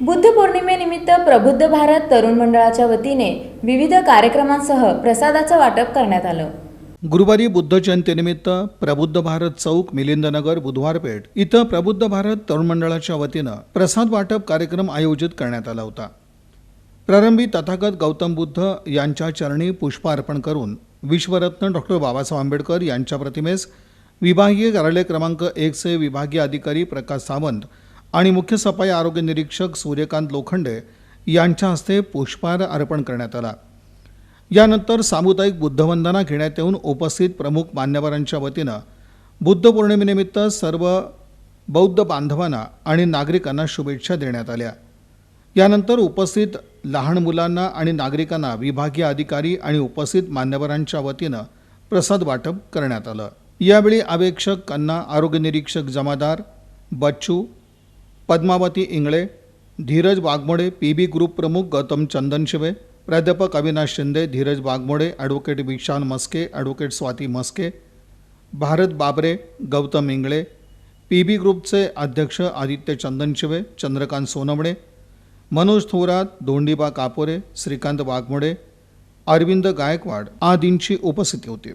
बुद्ध पौर्णिमेनिमित्त प्रबुद्ध भारत तरुण मंडळाच्या वतीने विविध कार्यक्रमांसह प्रसादाचं वाटप करण्यात आलं. गुरुवारी बुद्ध जयंतीनिमित्त प्रबुद्ध भारत चौक मिलिंदनगर बुधवारपेठ इथं प्रबुद्ध भारत तरुण मंडळाच्या वतीनं प्रसाद वाटप कार्यक्रम आयोजित करण्यात आला होता. प्रारंभी तथागत गौतम बुद्ध यांच्या चरणी पुष्प अर्पण करून विश्वरत्न डॉक्टर बाबासाहेब आंबेडकर यांच्या प्रतिमेस विभागीय कार्यालय क्रमांक एकचे विभागीय अधिकारी प्रकाश सावंत आणि मुख्य सफाई आरोग्य निरीक्षक सूर्यकांत लोखंडे यांच्या हस्ते पुष्पहार अर्पण करण्यात आला. यानंतर सामुदायिक बुद्धवंदना घेण्यात येऊन उपस्थित प्रमुख मान्यवरांच्या वतीनं बुद्ध पौर्णिमेनिमित्त सर्व बौद्ध बांधवांना आणि नागरिकांना शुभेच्छा देण्यात आल्या. यानंतर उपस्थित लहान मुलांना आणि नागरिकांना विभागीय अधिकारी आणि उपस्थित मान्यवरांच्या वतीनं प्रसाद वाटप करण्यात आलं. यावेळी अवेक्षक कन्ना आरोग्य निरीक्षक Jamadar Bachchu Padmavati Ingale Dhiraj Waghmode P B group प्रमुख गौतम चंदनशिवे प्राध्यापक Avinash Shinde Dhiraj Waghmode advocate Vishal Maske advocate Swati Maske Bharat Babare Gautam Ingale P बी ग्रुपचे अध्यक्ष आदित्य चंदनशिवे चंद्रकांत सोनवणे मनोज थोरात धोंडीबा कापोरे श्रीकांत वाघमोडे अरविंद गायकवाड आदींची उपस्थिती होती.